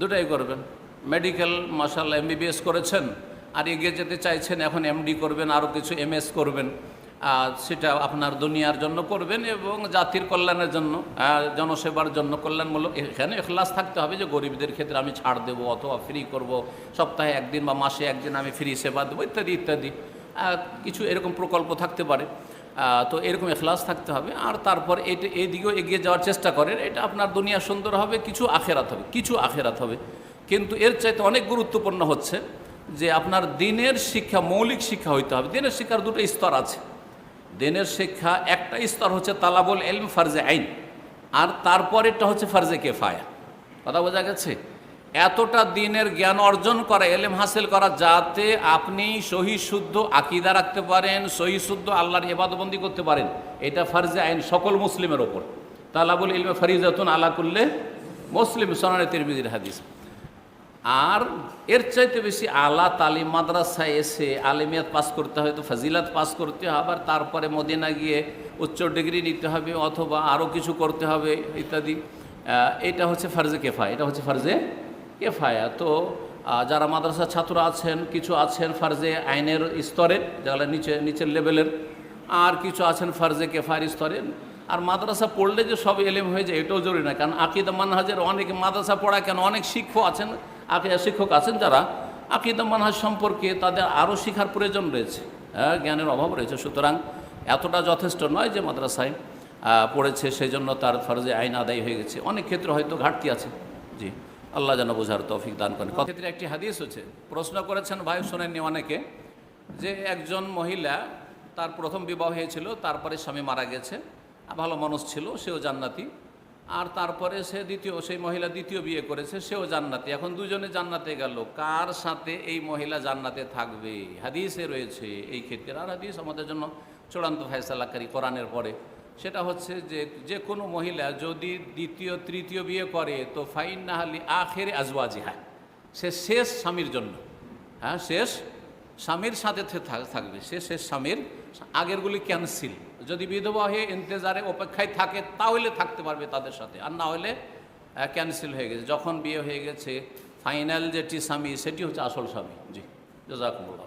দুটাই করবেন। মেডিকেল মাসাল এমবিবিএস করেছেন, আর এগিয়ে যেতে চাইছেন, এখন এমডি করবেন আরও কিছু এমএস করবেন। আর সেটা আপনার দুনিয়ার জন্য করবেন এবং জাতির কল্যাণের জন্য জনসেবার জন্য কল্যাণমূলক। এখানে এখলাস থাকতে হবে যে গরিবদের ক্ষেত্রে আমি ছাড় দেবো, অথবা ফ্রি করব, সপ্তাহে একদিন বা মাসে একদিন আমি ফ্রি সেবা দেবো, ইত্যাদি ইত্যাদি। কিছু এরকম প্রকল্প থাকতে পারে। তো এরকম এখলাস থাকতে হবে। আর তারপর এটা, এদিকেও এগিয়ে যাওয়ার চেষ্টা করেন। এটা আপনার দুনিয়া সুন্দর হবে, কিছু আখেরাত হবে, কিছু আখেরাত হবে। কিন্তু এর চাইতে অনেক গুরুত্বপূর্ণ হচ্ছে যে আপনার দিনের শিক্ষা, মৌলিক শিক্ষা হইতে হবে। দিনের শিক্ষার দুটো স্তর আছে। দিনের শিক্ষা, একটা স্তর হচ্ছে তালাবুল এলম ফার্জে আইন। আর তারপরেরটা হচ্ছে ফার্জে কেফায়া। কথা বোঝা গেছে? এতটা দিনের জ্ঞান অর্জন করা, এলেম হাসিল করা যাতে আপনি সহি শুদ্ধ আকিদা রাখতে পারেন, সহি শুদ্ধ আল্লাহর এবাদবন্দি করতে পারেন, এটা ফার্জে আইন সকল মুসলিমের ওপর। তালাবুল ইলমে ফরিজাতুন আলা করলে মুসলিম, সনানে তিরমিজির হাদিস। আর এর চাইতে বেশি আলা তালিম মাদ্রাসায় এসে আলিমিয়াত পাস করতে হয়, তো ফাজিলাত পাস করতে হবে আবার তারপরে মদিনা গিয়ে উচ্চ ডিগ্রি নিতে হবে অথবা আরও কিছু করতে হবে ইত্যাদি। এটা হচ্ছে ফার্জে কেফা এটা হচ্ছে ফার্জে কেফায়া। তো যারা মাদ্রাসার ছাত্র আছেন, কিছু আছেন ফার্জে আইনের স্তরে, যারা নিচে, নিচের লেভেলের, আর কিছু আছেন ফার্জে কেফায়ের স্তরে। আর মাদ্রাসা পড়লে যে সব এলেম হয়ে যায়, এটাও জরুরি না। কারণ আকিদা মানহাজের অনেক মাদ্রাসা পড়া, কেন অনেক শিক্ষক আছেন শিক্ষক আছেন যারা, আকিদা মানহাজ সম্পর্কে তাদের আরও শিখার প্রয়োজন রয়েছে। হ্যাঁ জ্ঞানের অভাব রয়েছে। সুতরাং এতটা যথেষ্ট নয় যে মাদ্রাসায় পড়েছে সেই জন্য তার ফরজে আইন আদায় হয়ে গেছে। অনেক ক্ষেত্রে হয়তো ঘাটতি আছে। জি। আল্লাহ যেন বোঝার তৌফিক দান করেন। ক্ষেত্রে একটি হাদিস হচ্ছে, প্রশ্ন করেছেন ভাই, শোনেননি অনেকে, যে একজন মহিলা তার প্রথম বিবাহ হয়েছিল, তারপরে স্বামী মারা গেছে, ভালো মানুষ ছিল, সেও জান্নাতি, আর তারপরে সে দ্বিতীয়, সেই মহিলা দ্বিতীয় বিয়ে করেছে, সেও জান্নাতি, এখন দুজনে জান্নাতে গেল, কার সাথে এই মহিলা জান্নাতে থাকবে? হাদিসে রয়েছে এই ক্ষেত্রে, আর হাদিস আমাদের জন্য চূড়ান্ত ফয়সালাকারী কোরআনের পরে। সেটা হচ্ছে যে যে কোনো মহিলা যদি দ্বিতীয়, তৃতীয় বিয়ে করে, তো ফাইন নাহালি আখেরে আজওয়াজিহা। সে শেষ স্বামীর জন্য। হ্যাঁ শেষ স্বামীর সাথে থাকবে। সে শেষ স্বামীর আগেরগুলি ক্যান্সেল যদি বিধবা হয়ে ইন্তজারে অপেক্ষায় থাকে, তাহলে থাকতে পারবে তাদের সাথে। আর না হলে ক্যান্সেল হয়ে গেছে। যখন বিয়ে হয়ে গেছে ফাইনাল যেটি স্বামী, সেটি হচ্ছে আসল স্বামী। জি, জাজাকুমুল্লাহ।